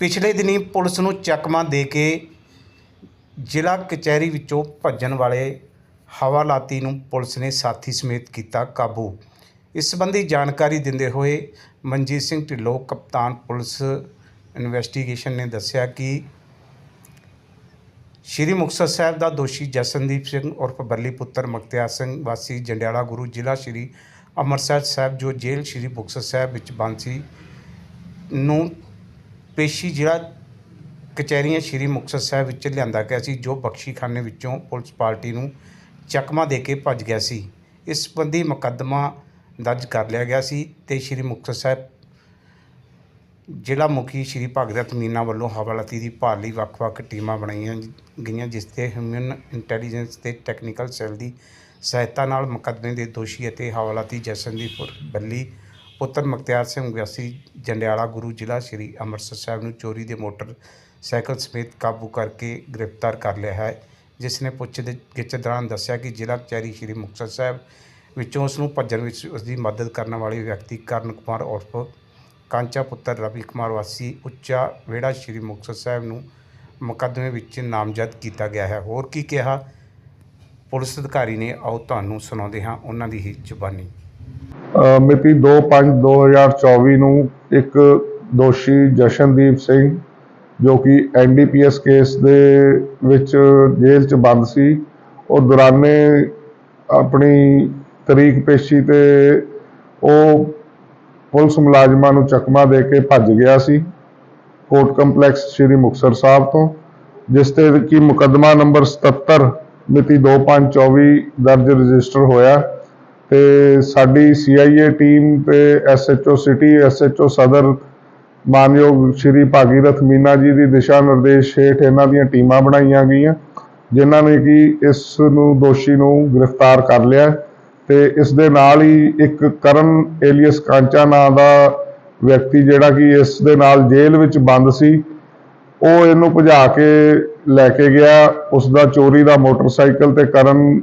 ਪਿਛਲੇ ਦਿਨੀ ਪੁਲਿਸ ਨੂੰ ਚਕਮਾ ਦੇ ਕੇ ਜ਼ਿਲ੍ਹਾ ਕਚਹਿਰੀ ਵਿੱਚੋਂ ਭੱਜਣ ਵਾਲੇ ਹਵਾਲਾਤੀ ਨੂੰ ਪੁਲਿਸ ਨੇ ਸਾਥੀ ਸਮੇਤ ਕੀਤਾ ਕਾਬੂ। ਇਸ ਸੰਬੰਧੀ ਜਾਣਕਾਰੀ ਦਿੰਦੇ ਹੋਏ ਮਨਜੀਤ ਸਿੰਘ ਢਿੱਲੋਂ, ਕਪਤਾਨ ਪੁਲਿਸ ਇਨਵੈਸਟੀਗੇਸ਼ਨ ਨੇ ਦੱਸਿਆ ਕਿ ਸ਼੍ਰੀ ਮੁਕਤਸਰ ਸਾਹਿਬ ਦਾ ਦੋਸ਼ੀ ਜਸਨਦੀਪ ਸਿੰਘ ਉਰਫ ਬੱਲੀ ਪੁੱਤਰ ਮਖਤਿਆਰ ਸਿੰਘ, ਵਾਸੀ ਜੰਡਿਆਲਾ ਗੁਰੂ, ਜ਼ਿਲ੍ਹਾ ਸ਼੍ਰੀ ਅੰਮ੍ਰਿਤਸਰ ਸਾਹਿਬ, ਜੋ ਜੇਲ੍ਹ ਸ਼੍ਰੀ ਮੁਕਤਸਰ ਸਾਹਿਬ ਵਿੱਚ ਬੰਦ ਸੀ, ਨੂੰ ਪੇਸ਼ੀ ਜ਼ਿਲ੍ਹਾ ਕਚਹਿਰੀਆਂ ਸ਼੍ਰੀ ਮੁਕਤਸਰ ਸਾਹਿਬ ਵਿੱਚ ਲਿਆਂਦਾ ਗਿਆ ਸੀ, ਜੋ ਬਖਸ਼ੀਖਾਨੇ ਵਿੱਚੋਂ ਪੁਲਿਸ ਪਾਰਟੀ ਨੂੰ ਚਕਮਾ ਦੇ ਕੇ ਭੱਜ ਗਿਆ ਸੀ। ਇਸ ਸੰਬੰਧੀ ਮੁਕੱਦਮਾ ਦਰਜ ਕਰ ਲਿਆ ਗਿਆ ਸੀ ਤੇ ਸ਼੍ਰੀ ਮੁਕਤਸਰ ਸਾਹਿਬ ਜ਼ਿਲ੍ਹਾ ਮੁਖੀ ਸ਼੍ਰੀ ਭਗਤ ਮੀਨਾ ਵੱਲੋਂ ਹਵਾਲਾਤੀ ਦੀ ਭਾਲ ਲਈ ਵੱਖ-ਵੱਖ ਟੀਮਾਂ ਬਣਾਈਆਂ ਗਈਆਂ, ਜਿਸ ਤੇ ਹਿਊਮਨ ਇੰਟੈਲੀਜੈਂਸ ਤੇ ਟੈਕਨੀਕਲ ਸੈੱਲ ਦੀ ਸਹਾਇਤਾ ਨਾਲ ਮੁਕੱਦਮੇ ਦੇ ਦੋਸ਼ੀ ਅਤੇ ਹਵਾਲਾਤੀ ਜਸਨਦੀਪ ਉਰਫ ਬੱਲੀ ਪੁੱਤਰ ਮਖਤਿਆਰ ਸਿੰਘ ਵਿਆਸੀ ਜੰਡਿਆਲਾ ਗੁਰੂ ਜ਼ਿਲ੍ਹਾ ਸ਼੍ਰੀ ਅੰਮ੍ਰਿਤਸਰ ਸਾਹਿਬ ਨੂੰ ਚੋਰੀ ਦੇ ਮੋਟਰ ਸਾਈਕਲ ਸਮੇਤ ਕਾਬੂ ਕਰਕੇ ਗ੍ਰਿਫਤਾਰ ਕਰ ਲਿਆ ਹੈ, ਜਿਸ ਨੇ ਪੁੱਛ ਦੇ ਗਿੱਛ ਦੌਰਾਨ ਦੱਸਿਆ ਕਿ ਜ਼ਿਲ੍ਹਾ ਕਚਹਿਰੀ ਸ਼੍ਰੀ ਮੁਕਤਸਰ ਸਾਹਿਬ ਵਿੱਚੋਂ ਉਸ ਨੂੰ ਭੱਜਣ ਵਿੱਚ ਉਸ ਦੀ ਮਦਦ ਕਰਨ ਵਾਲੇ ਵਿਅਕਤੀ ਕਰਨ ਕੁਮਾਰ ਉਰਫ ਕਾਂਚਾ ਪੁੱਤਰ ਰਵੀ ਕੁਮਾਰ ਵਾਸੀ, ਉੱਚਾ ਵਿਹੜਾ ਸ਼੍ਰੀ ਮੁਕਤਸਰ ਸਾਹਿਬ ਨੂੰ ਮੁਕੱਦਮੇ ਵਿੱਚ ਨਾਮਜ਼ਦ ਕੀਤਾ ਗਿਆ ਹੈ। ਹੋਰ ਕੀ ਕਿਹਾ? ਪੁਲਿਸ ਅਧਿਕਾਰੀ ਨੇ, ਆਓ ਤੁਹਾਨੂੰ ਸੁਣਾਉਂਦੇ ਹਾਂ ਉਹਨਾਂ ਦੀ ਹੀ ਜ਼ੁਬਾਨੀ। ਮਿਤੀ 2/5/2024 ਨੂੰ ਇੱਕ ਦੋਸ਼ੀ ਜਸ਼ਨਦੀਪ ਸਿੰਘ, ਜੋ ਕਿ ਐਨਡੀਪੀਐਸ ਕੇਸ ਦੇ ਵਿੱਚ ਜੇਲ੍ਹ 'ਚ ਬੰਦ ਸੀ, ਉਹ ਦੌਰਾਨੇ ਆਪਣੀ ਤਰੀਕ ਪੇਸ਼ੀ ਤੇ ਉਹ ਪੁਲਿਸ ਮੁਲਾਜ਼ਮਾਂ ਨੂੰ ਚਕਮਾ ਦੇ ਕੇ ਭੱਜ ਗਿਆ ਸੀ, ਕੋਰਟ ਕੰਪਲੈਕਸ ਸ਼੍ਰੀ ਮੁਕਤਸਰ ਸਾਹਿਬ ਤੋਂ, ਜਿਸ ਤੇ ਕਿ ਮੁਕੱਦਮਾ ਨੰਬਰ 77 ਮਿਤੀ 2/5/24 ਦਰਜ ਰਜਿਸਟਰ ਹੋਇਆ। ਤੇ ਸਾਡੀ ਸੀਆਈਏ ਟੀਮ ਤੇ ਐਸਐਚਓ ਸਿਟੀ ਐਸਐਚਓ ਸਦਰ ਮਾਨਯੋਗ ਸ਼੍ਰੀ ਭਾਗੀਰਥ ਮੀਨਾ ਜੀ ਦੀ ਦਿਸ਼ਾ ਨਿਰਦੇਸ਼ ਹੇਠ ਇਹਨਾਂ ਦੀਆਂ ਟੀਮਾਂ ਬਣਾਈਆਂ ਗਈਆਂ, ਜਿਨ੍ਹਾਂ ਨੇ ਕਿ ਇਸ ਨੂੰ ਦੋਸ਼ੀ ਨੂੰ ਗ੍ਰਿਫਤਾਰ ਕਰ ਲਿਆ ਤੇ ਇਸ ਦੇ ਨਾਲ ਹੀ ਇੱਕ ਕਰਨ ਏਲੀਅਸ ਕਾਂਚਾ ਨਾਂ ਦਾ ਵਿਅਕਤੀ ਜਿਹੜਾ ਕਿ ਇਸ ਦੇ ਨਾਲ ਜੇਲ੍ਹ ਵਿੱਚ ਬੰਦ ਸੀ, ਉਹ ਇਹਨੂੰ ਭਜਾ ਕੇ ਲੈ ਕੇ ਗਿਆ ਉਸ ਦਾ ਚੋਰੀ ਦਾ ਮੋਟਰਸਾਈਕਲ ਤੇ ਕਰਨ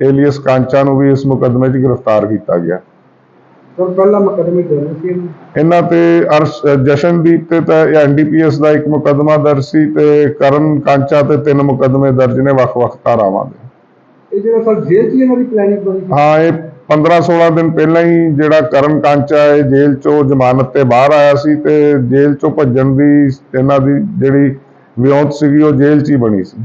ਏਲੀਅਸ ਕਾਂਚਾ ਨੂੰ ਵੀ ਇਸ ਮੁਕੱਦਮੇ 'ਚ ਗ੍ਰਿਫਤਾਰ ਕੀਤਾ ਗਿਆ। ਸਰ ਪਹਿਲਾ ਮੁਕਦਮੇ ਦੋਨੋਂ ਸੀ ਇਹਨੂੰ। ਤੇ ਅਰਸ਼ ਜਸ਼ਨਦੀਪ ਤੇ ਤਾਂ ਐਨਡੀਪੀਐਸ ਦਾ ਇੱਕ ਮੁਕੱਦਮਾ ਦਰਜ ਸੀ ਤੇ ਕਰਨ ਕਾਂਚਾ ਤੇ ਤਿੰਨ ਮੁਕੱਦਮੇ ਦਰਜ ਨੇ ਵੱਖ-ਵੱਖ ਧਾਰਾਵਾਂ ਦੇ। ਇਹ ਜਿਹੜਾ ਸਰ ਜੇਲ੍ਹ 'ਚ ਇਹਨਾਂ ਦੀ ਪਲੈਨਿੰਗ ਬਣੀ ਸੀ? ਹਾਂ ਇਹ 15-16 ਦਿਨ ਪਹਿਲਾਂ ਹੀ ਜਿਹੜਾ ਕਰਨ ਕਾਂਚਾ ਹੈ ਜੇਲ੍ਹ ਚੋਂ ਜ਼ਮਾਨਤ ਤੇ ਬਾਹਰ ਆਇਆ ਸੀ ਤੇ ਜੇਲ੍ਹ ਚੋਂ ਭੱਜਣ ਦੀ ਇਹਨਾਂ ਦੀ ਜਿਹੜੀ ਵਿਉਂਤ ਸੀਗੀ ਉਹ ਜੇਲ੍ਹ 'ਚ ਹੀ ਬਣੀ ਸੀ।